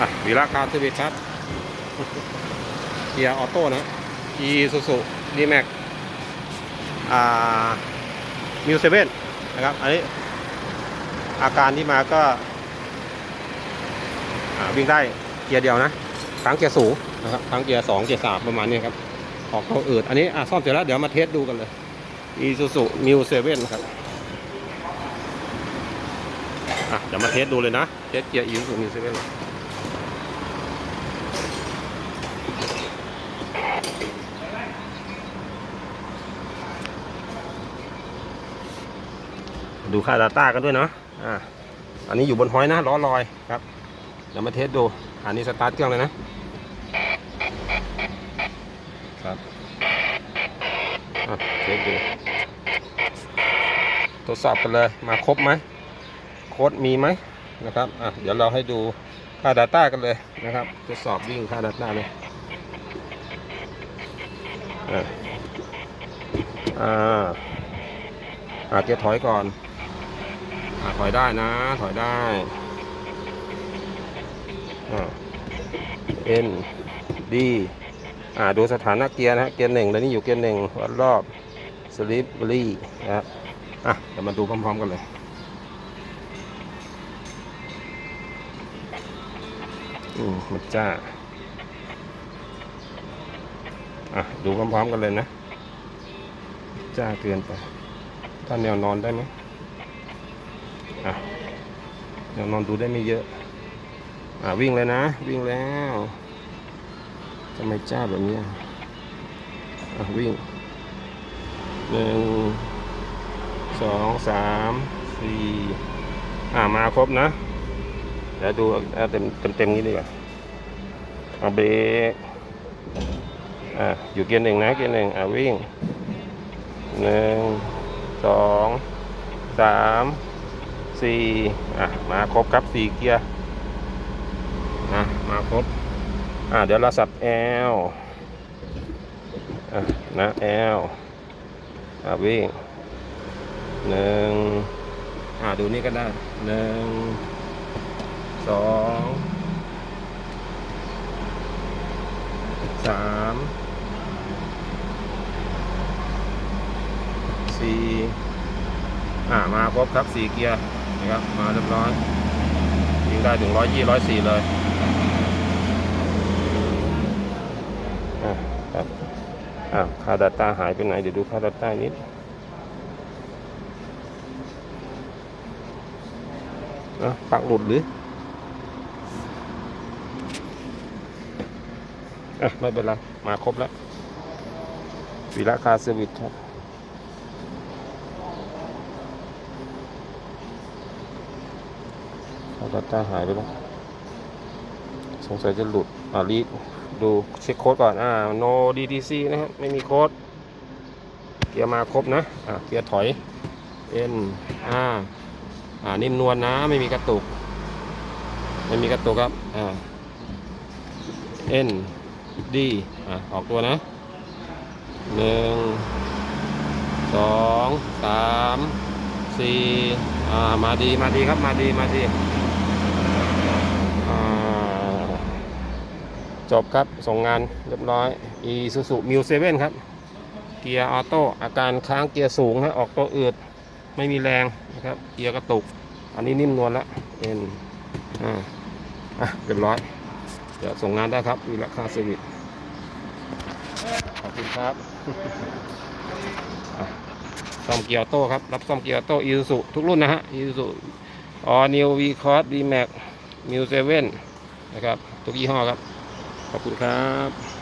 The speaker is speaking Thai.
อะวีระคาร์สวิตครับเกียร์ออโต้นะอีซูซูดีแม็กอ่ามิวเซเว่นนะครับ อันนี้ อาการที่มาก็วิ่งได้เกียร์เดียวนะทั้งเกียร์สูงนะครับทั้งเกียร์สองเกียร์สามประมาณนี้ครับ ออกตัวอืดอันนี้อะซ่อมเสร็จแล้วเดี๋ยวมาเทสดูกันเลยอีซูซูมิวเซเว่นครับอะเดี๋ยวมาเทสดูเลยนะ เทสเกียร์อีซูซูมิวเซเว่น ดูค่า Data กันด้วยเนาะอะอันนี้อยู่บนหอยนะล้อลอยครับเดี๋ยวมาเทสดู อันนี้สตาร์ทเครื่องเลยนะครับอะเทสดูทดสอบกันเลยมาครบไหมโค้ดมีไหมนะครับอะเดี๋ยวเราให้ดูค่า Data กันเลยนะครับทดสอบวิ่งค่า Data เลยอะอ่าอาจจะถอยก่อน ถอยได้นะ ถอยได้เอ่า N D อ่าดูสถานะเกียร์นะเกียร์หนึ่งแล้วนี่อยู่เกียร์หนึ่งวัดรอบสลิปลี่นะครับอะเดี๋ยวมาดูพร้อมๆกันเลยอืมมันจ้าอะดูพร้อมๆกันเลยนะ จ้าเกินไปถ้าแนวนอนได้ไหม อะแนวนอนดูได้ไม่เยอะ อะวิ่งเลยนะ วิ่งแล้วทำไมจ้าแบบนี้ อะวิ่งหนึ่งสองสามสี่อะมาครบนะ เดี๋ยวดูเอาเต็มเต็มเต็มนี้ดีกว่าเอาเบรกอะอยู่เกียร์หนึ่งนะเกียร์หนึ่งอะวิ่งหนึ่งสองสาม สี่อะมาครบครับสี่เกียร์อะมาครบอ่าเดี๋ยวเราสับแอลอะนะแอลอะวิ่งหนึ่งอ่าดูนี่ก็ได้หนึ่งสองสามสี่อ่ามาครบครับสี่เกียร์ นะครับ มาเรียบร้อยยิงได้ถึงร้อยยี่ร้อยสี่เลยอะครับอ่าค่าดัตตาหายไปไหน เดี๋ยวดูค่าดัตตานิดอะปักหลุดหรืออะไม่เป็นไร มาครบแล้ววีระคาเซอร์วิสครับ ค่าดัตต้าหายไปแล้วสงสัยจะหลุด อ่ารีดดูเช็คโค้ดก่อน อ่า no DTC นะครับ ไม่มีโค้ด เกียร์มาครบนะ อ่า เกียร์ถอย N R อ่า นิ่มนวลนะ ไม่มีกระตุก ไม่มีกระตุกครับ อ่า N D อ่า ออกตัวนะหนึ่งสองสามสี่อ่า มาดี มาดีครับ มาดี มาดี อ่า จบครับ ส่งงานเรียบร้อย e s u z u m u 7ครับ เกียร์ออโต้อาการค้างเกียร์สูงฮะออกตัวอืดไม่มีแรงนะครับ เกียร์กระตุก อันนี้นิ่มนวลแล้วเอ็นอ่าอะเรียบร้อย เดี๋ยวส่งงานได้ครับ มีราคาเซอร์วิสขอบคุณครับซ่อมเกียร์ออโต้ครับ รับซ่อมเกียร์ออโต้ e s u z u ทุกรุ่นนะฮะ e s u z u All New V Cross D Max Mu 7นะครับ ทุกยี่ห้อครับ ขอบคุณครับ